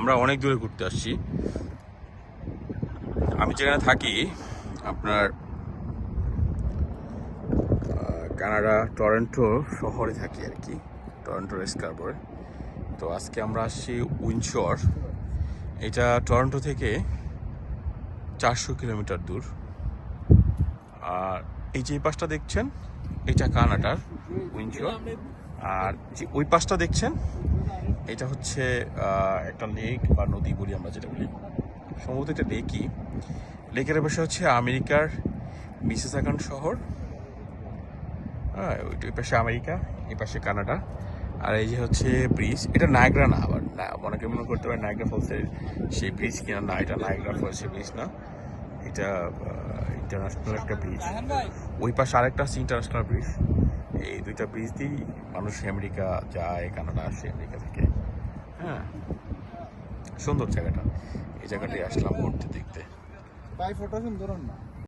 আমরা অনেক দূরে ঘুরতে আসছি। আমি যেখানে থাকি, আপনার কানাডা, টরন্টো শহরে থাকি আর কি টরন্টোর স্কারবোরে তো আজকে আমরা আসছি উইনশর এটা টরন্টো থেকে চারশো কিলোমিটার দূর। আর এই যে পাশটা দেখছেন, এটা কানাডার উইনশর আর যে ওই পাশটা দেখছেন এটা হচ্ছে একটা লেক বা নদী বলি আমরা যেটা বলি। সম্ভবত এটা লেকই লেকের পাশে হচ্ছে আমেরিকার মিসেসাগান শহর। হ্যাঁ ওই পাশে আমেরিকা, এই পাশে কানাডা। আর এই যে হচ্ছে ব্রিজ, এটা নায়গ্রা না আবার, না, অনেকে মনে করতে পারে নায়গ্রা ফলসের সেই ব্রিজ কিনা, না, এটা নায়গ্রা ফলসের ব্রিজ না। এটা ইন্টারন্যাশনাল একটা ব্রিজ ওই পাশে আরেকটা আছে ইন্টারন্যাশনাল ব্রিজ এই দুইটা ব্রিজ দিয়েই মানুষ আমেরিকা যায়, কানাডা আসে, আমেরিকা থেকে। হ্যাঁ। সুন্দর জায়গাটা। এই জায়গাটি আসলাম মূর্তি দেখতে। ভাই ফটো সুন্দর না।